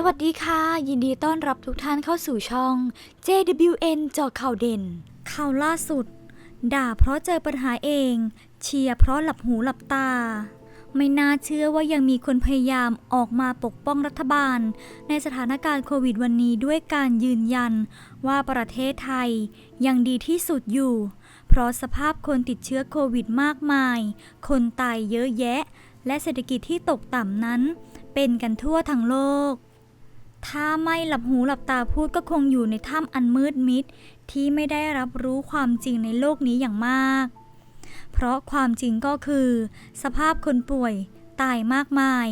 สวัสดีค่ะ ยินดีต้อนรับทุกท่านเข้าสู่ช่อง JWN จาะข่าวเด่น ข่าวล่าสุด ด่าเพราะเจอปัญหาเอง เชียร์เพราะหลับหูหลับตา ไม่น่าเชื่อว่ายังมีคนพยายามออกมาปกป้องรัฐบาล ในสถานการณ์โควิดวันนี้ด้วยการยืนยัน ว่าประเทศไทยยังดีที่สุดอยู่ เพราะสภาพคนติดเชื้อโควิดมากมาย คนตายเยอะแยะ และเศรษฐกิจที่ตกต่ำนั้น เป็นกันทั่วทั้งโลก ถ้าไม่หลับหูหลับตาพูดก็คงอยู่ในถ้ำอันมืดมิด ที่ไม่ได้รับรู้ความจริงในโลกนี้อย่างมาก เพราะความจริงก็คือ สภาพคนป่วยตายมากมาย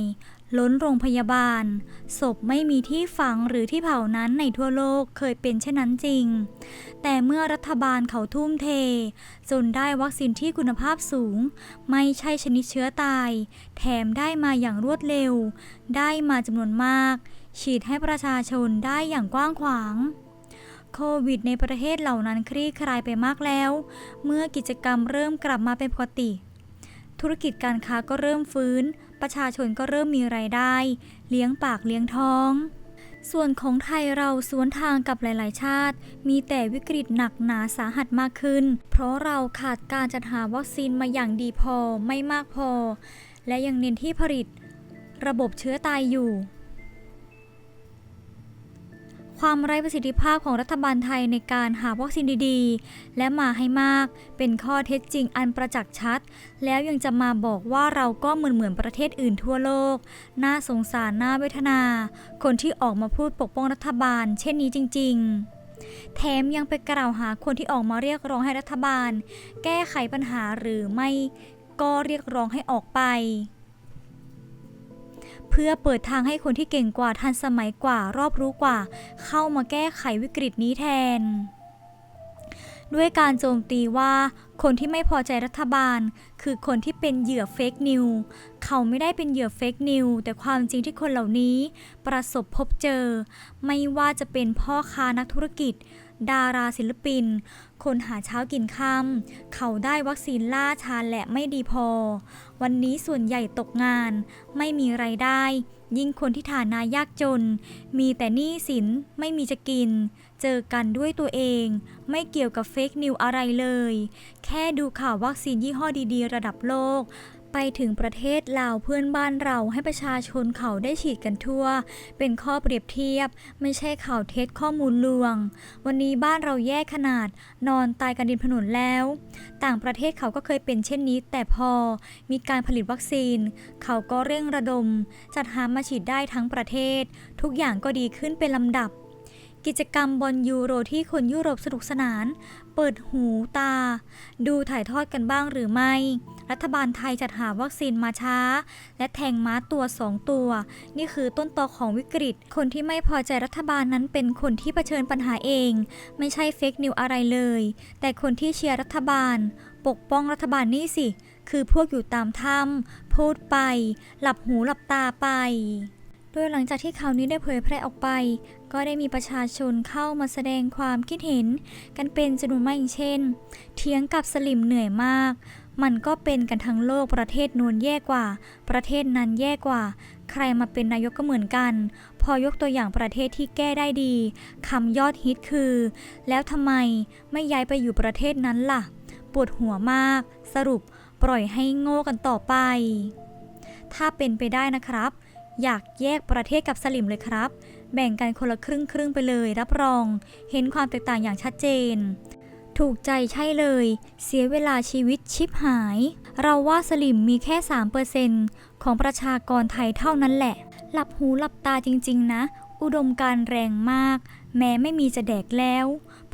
ล้นโรงพยาบาล ศพไม่มีที่ฝังหรือที่เผานั้นในทั่วโลกเคยเป็นเช่นนั้นจริง แต่เมื่อรัฐบาลเขาทุ่มเท จนได้วัคซีนที่คุณภาพสูง ไม่ใช่ชนิดเชื้อตาย แถมได้มาอย่างรวดเร็ว ได้มาจำนวนมาก ฉีดให้ประชาชนได้อย่างกว้างขวางโควิดในประเทศเหล่านั้นคลี่คลายไปมากแล้ว เมื่อกิจกรรมเริ่มกลับมาเป็นปกติ ธุรกิจการค้าก็เริ่มฟื้น ประชาชนก็เริ่มมีไรายได้ เลี้ยงปากเลี้ยงท้อง ส่วนของไทยเราสวนทางกับหลาย ๆ ชาติ มีแต่วิกฤตหนักหนาสาหัสมากขึ้น เพราะเราขาดการจัดหาวัคซีนมาอย่างดีพอไม่มากพอ และยังเน้นที่ผลิต ระบบเชื้อตายอยู่ ความไร้ประสิทธิภาพของรัฐบาลไทยในการหาวัคซีนดีๆ และมาให้มาก เป็นข้อเท็จจริงอันประจักษ์ชัด แล้วยังจะมาบอกว่าเราก็เหมือนเหมือนประเทศอื่นทั่วโลก น่าสงสารน่าเวทนา คนที่ออกมาพูดปกป้องรัฐบาล เช่นนี้จริง ๆแถมยังไปกล่าวหาคนที่ออกมาเรียกร้องให้รัฐบาล แก้ไขปัญหาหรือไม่ก็เรียกร้องให้ออกไป เพื่อเปิดทางให้คนที่เก่งกว่าทันสมัยกว่ารอบรู้กว่า เข้ามาแก้ไขวิกฤตนี้แทน ด้วยการโจมตีว่า คนที่ไม่พอใจรัฐบาล คือคนที่เป็นเหยื่อเฟกนิวเขาไม่ได้เป็นเหยื่อเฟกนิวแต่ความจริงที่คนเหล่านี้ ประสบพบเจอ ไม่ว่าจะเป็นพ่อค้านักธุรกิจ ดาราศิลปิน คนหาเช้ากินค่ำเขาได้วัคซีนล่าช้าและไม่ดีพอ วันนี้ส่วนใหญ่ตกงาน ไม่มีไรายได้ ยิ่งคนที่ฐานะยากจน มีแต่หนี้สินไม่มีจะกิน เจอกันด้วยตัวเอง ไม่เกี่ยวกับเฟกนิวอะไรเลย แค่ดูข่าววัคซีนยี่ห้อดีๆ ระดับโลก ไปถึงประเทศลาวเพื่อนบ้านเราให้ประชาชนเขาได้ฉีดกันทั่ว เป็นข้อเปรียบเทียบ ไม่ใช่ข่าวเท็จข้อมูลลวง วันนี้บ้านเราแย่ขนาด นอนตายกันดินถนนแล้ว ต่างประเทศเขาก็เคยเป็นเช่นนี้ แต่พอมีการผลิตวัคซีน เขาก็เร่งระดม จัดหามาฉีดได้ทั้งประเทศ ทุกอย่างก็ดีขึ้นเป็นลำดับกิจกรรมบอลยูโรที่คนยุโรปสนุกสนาน เปิดหูตา ดูถ่ายทอดกันบ้างหรือไม่ รัฐบาลไทยจัดหาวัคซีนมาช้า และแทงม้าตัวสองตัว นี่คือต้นตอของวิกฤต คนที่ไม่พอใจรัฐบาลนั้นเป็นคนที่เผชิญปัญหาเอง ไม่ใช่เฟกนิวอะไรเลย แต่คนที่เชียร์รัฐบาล ปกป้องรัฐบาลนี่สิ คือพวกอยู่ตามถ้ำพูดไป หลับหูหลับตาไปโดยหลังจากที่ข่าวนี้ได้เผยแพร่ออกไป ก็ได้มีประชาชนเข้ามาแสดงความคิดเห็น กันเป็นจำนวนมากอย่างเช่นเถียงกับสลิมเหนื่อยมาก มันก็เป็นกันทั้งโลกประเทศนู้นแย่กว่า ประเทศนั้นแย่กว่า ใครมาเป็นนายกก็เหมือนกัน พอยกตัวอย่างประเทศที่แก้ได้ดีคำยอดฮิตคือ แล้วทำไมไม่ย้ายไปอยู่ประเทศนั้นล่ะ ปวดหัวมาก สรุปปล่อยให้โง่กันต่อไป ถ้าเป็นไปได้นะครับ อยากแยกประเทศกับสลิมเลยครับ แบ่งกันคนละครึ่งครึ่งไปเลย รับรอง เห็นความแตกต่างอย่างชัดเจน ถูกใจใช่เลย เสียเวลาชีวิตชิบหาย เราว่าสลิมมีแค่ 3%ของประชากรไทยเท่านั้นแหละ หลับหูหลับตาจริง ๆ นะ อุดมการแรงมาก แม้ไม่มีจะแดกแล้ว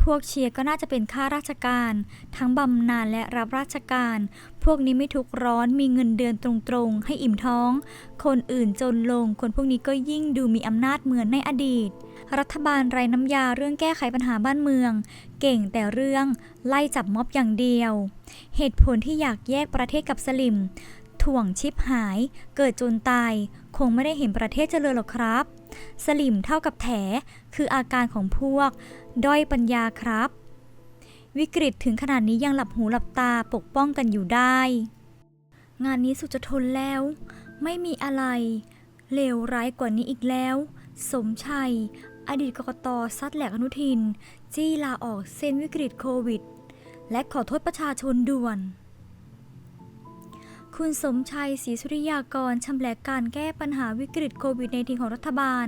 พวกเชียร์ก็น่าจะเป็นข้าราชการ ทั้งบำนาญและรับราชการ พวกนี้ไม่ทุกร้อนมีเงินเดือนตรงๆ ให้อิ่มท้อง คนอื่นจนลง คนพวกนี้ก็ยิ่งดูมีอำนาจเหมือนในอดีต รัฐบาลไร้น้ำยาเรื่องแก้ไขปัญหาบ้านเมือง เก่งแต่เรื่องไล่จับม็อบอย่างเดียว เหตุผลที่อยากแยกประเทศกับสลิม ถ่วงชิปหาย เกิดจนตาย คงไม่ได้เห็นประเทศเจริญหรอกครับ สลิมเท่ากับแถ คืออาการของพวก ด้อยปัญญาครับ วิกฤตถึงขนาดนี้ยังหลับหูหลับตาปกป้องกันอยู่ได้ งานนี้สุดจะทนแล้ว ไม่มีอะไรเลวร้ายกว่านี้อีกแล้ว สมชัย อดีตกกตซัดแหลกอนุทิน จี้ลาออกเซ็นวิกฤตโควิด และขอโทษประชาชนด่วน คุณสมชัยศรีสุริยากรชำแหละการแก้ปัญหาวิกฤตโควิดในทีของรัฐบาล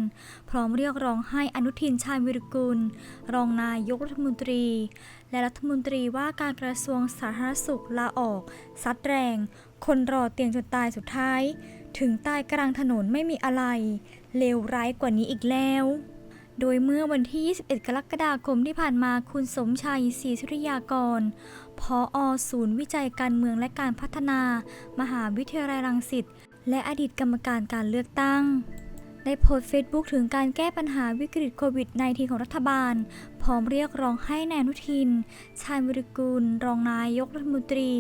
พร้อมเรียกร้องให้อนุทินชาญวิรุกุล รองนายกรัฐมนตรี และรัฐมนตรีว่าการกระทรวงสาธารณสุขลาออก ซัดแรง คนรอเตียงจนตายสุดท้าย ถึงตายกลางถนนไม่มีอะไร เลวร้ายกว่านี้อีกแล้วโดยเมื่อวันที่ 21 กรกฎาคมที่ผ่านมา คุณสมชัยศรีสุริยากร พออศูนย์วิจัยการเมืองและการพัฒนา มหาวิทยาลัยรังสิต และอดีตกรรมการการเลือกตั้ง ได้โพสต์เฟซบุ๊กถึงการแก้ปัญหาวิกฤตโควิด -19 ของรัฐบาล พร้อมเรียกร้องให้นายอนุทิน ชาญวิรุกุล รองนายกรัฐมนตรี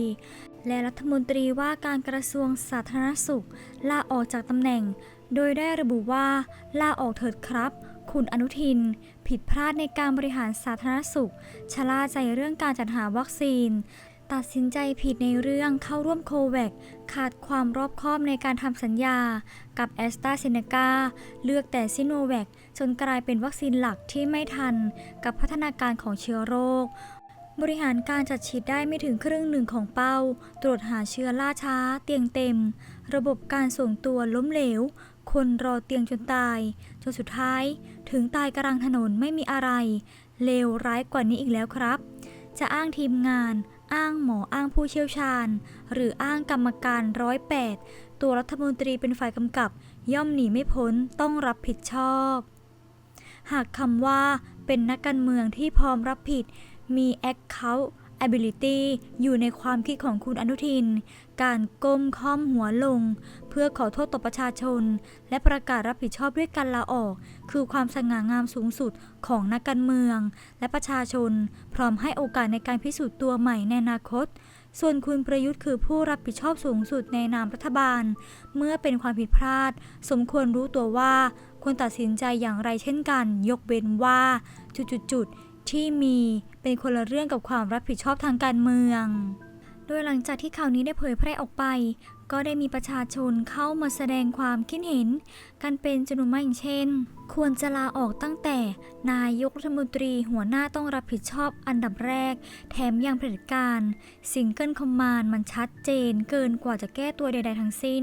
และรัฐมนตรีว่าการกระทรวงสาธารณสุข ลาออกจากตำแหน่ง โดยได้ระบุว่า ลาออกเถิดครับ คุณอนุทิน ผิดพลาดในการบริหารสาธารณสุข ชะล่าใจเรื่องการจัดหาวัคซีน ตัดสินใจผิดในเรื่องเข้าร่วมโควัคขาดความรอบคอบในการทำสัญญา กับแอสตราเซเนกาเลือกแต่ซิโนแวคจนกลายเป็นวัคซีนหลักที่ไม่ทัน กับพัฒนาการของเชื้อโรคบริหารการจัดฉีดได้ไม่ถึงครึ่งหนึ่งของเป้า ตรวจหาเชื้อล่าช้า เตียงเต็ม ระบบการส่งตัวล้มเหลว คนรอเตียงจนตาย จนสุดท้าย ถึงตายกลางถนนไม่มีอะไร เลวร้ายกว่านี้อีกแล้วครับ จะอ้างทีมงาน อ้างหมออ้างผู้เชี่ยวชาญ หรืออ้างกรรมการร้อยแปดตัวรัฐมนตรีเป็นฝ่ายกำกับ ย่อมหนีไม่พ้นต้องรับผิดชอบ หากคำว่าเป็นนักการเมืองที่พร้อมรับผิดมี account ability อยู่ในความคิดของคุณอนุทิน การก้มค่อมหัวลง เพื่อขอโทษต่อประชาชน และประกาศรับผิดชอบด้วยการลาออก คือความสง่างามสูงสุดของนักการเมือง และประชาชน พร้อมให้โอกาสในการพิสูจน์ตัวใหม่ในอนาคตส่วนคุณประยุทธ์คือผู้รับผิดชอบสูงสุดในนามรัฐบาล เมื่อเป็นความผิดพลาด สมควรรู้ตัวว่า ควรตัดสินใจอย่างไรเช่นกัน ยกเว้นว่า จุดๆๆที่มี เป็นคนละเรื่องกับความรับผิดชอบทางการเมือง โดยหลังจากที่ข่าวนี้ได้เผยแพร่ออกไป ก็ได้มีประชาชนเข้ามาแสดงความคิดเห็น กันเป็นจำนวนมากอย่างเช่น ควรจะลาออกตั้งแต่ นายกรัฐมนตรีหัวหน้าต้องรับผิดชอบอันดับแรก แถมยังเผด็จการซิงเกิลคอมมานด์มันชัดเจนเกินกว่าจะแก้ตัวใดๆทั้งสิ้น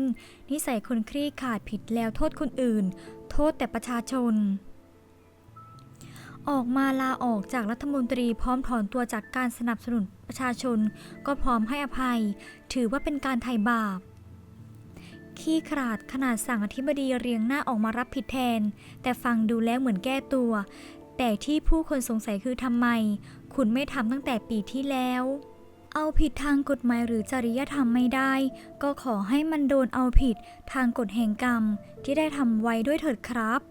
นิสัยคนคลี่ขาดผิดแล้วโทษคนอื่น โทษแต่ประชาชน ออกมาลาออกจากรัฐมนตรีพร้อมถอนตัวจากการสนับสนุนประชาชน ก็พร้อมให้อภัย ถือว่าเป็นการไถ่บาป ขี้ขลาดขนาดสั่งอธิบดีเรียงหน้าออกมารับผิดแทน แต่ฟังดูแล้วเหมือนแก้ตัว แต่ที่ผู้คนสงสัยคือทำไม คุณไม่ทำตั้งแต่ปีที่แล้วเอาผิดทางกฎหมายหรือจริยธรรมไม่ได้ ก็ขอให้มันโดนเอาผิดทางกฎแห่งกรรมที่ได้ทำไว้ด้วยเถิดครับ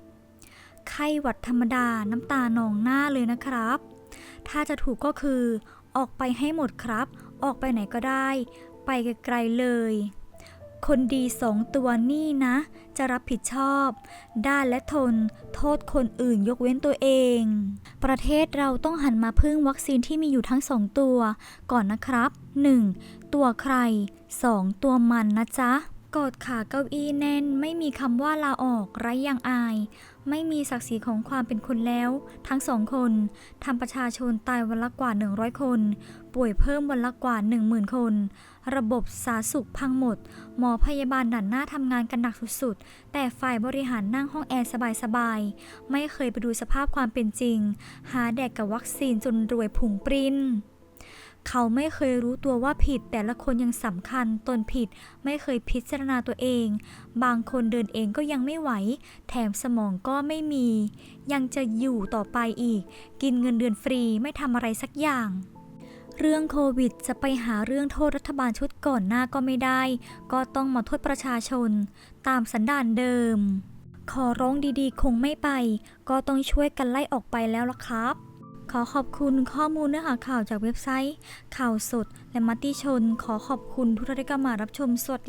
ไข้หวัดธรรมดาน้ำตานองหน้าเลยนะครับ ถ้าจะถูกก็คือ ออกไปให้หมดครับ ออกไปไหนก็ได้ ไปไกลๆเลย คนดีสองตัวนี่นะ จะรับผิดชอบ ด้านและทน โทษคนอื่นยกเว้นตัวเอง ประเทศเราต้องหันมาพึ่งวัคซีนที่มีอยู่ทั้งสองตัว ก่อนนะครับ 1. ตัวใคร 2. ตัวมันนะจ๊ะ กอดขาเก้าอี้แน่น ไม่มีคำว่าลาออกไร้อย่างอาย ไม่มีศักดิ์ศรีของความเป็นคนแล้ว ทั้งสองคนทำประชาชนตายวันละกว่า 100 คน ป่วยเพิ่มวันละกว่า 10,000 คน ระบบสาธารณสุขพังหมด หมอพยาบาลดันหน้าทำงานกันหนักสุดๆ แต่ฝ่ายบริหารนั่งห้องแอร์สบายๆ ไม่เคยไปดูสภาพความเป็นจริง หาแดกกับวัคซีนจนรวยผุงปริ้น เขาไม่เคยรู้ตัวว่าผิด แต่ละคนยังสำคัญตนผิด ไม่เคยพิจารณาตัวเอง บางคนเดินเองก็ยังไม่ไหว แถมสมองก็ไม่มี ยังจะอยู่ต่อไปอีก กินเงินเดือนฟรีไม่ทำอะไรสักอย่างเรื่องโควิดจะไปหาเรื่องโทษรัฐบาลชุดก่อนหน้าก็ไม่ได้ ก็ต้องมาโทษประชาชน ตามสันดานเดิม ขอร้องดีๆ คงไม่ไป ก็ต้องช่วยกันไล่ออกไปแล้วล่ะครับ ขอขอบคุณข้อมูลเนื้อหาข่าวจากเว็บไซต์ ข่าวสด และมัตติชน ขอขอบคุณทุกท่านที่เข้ามารับชมสวัสดี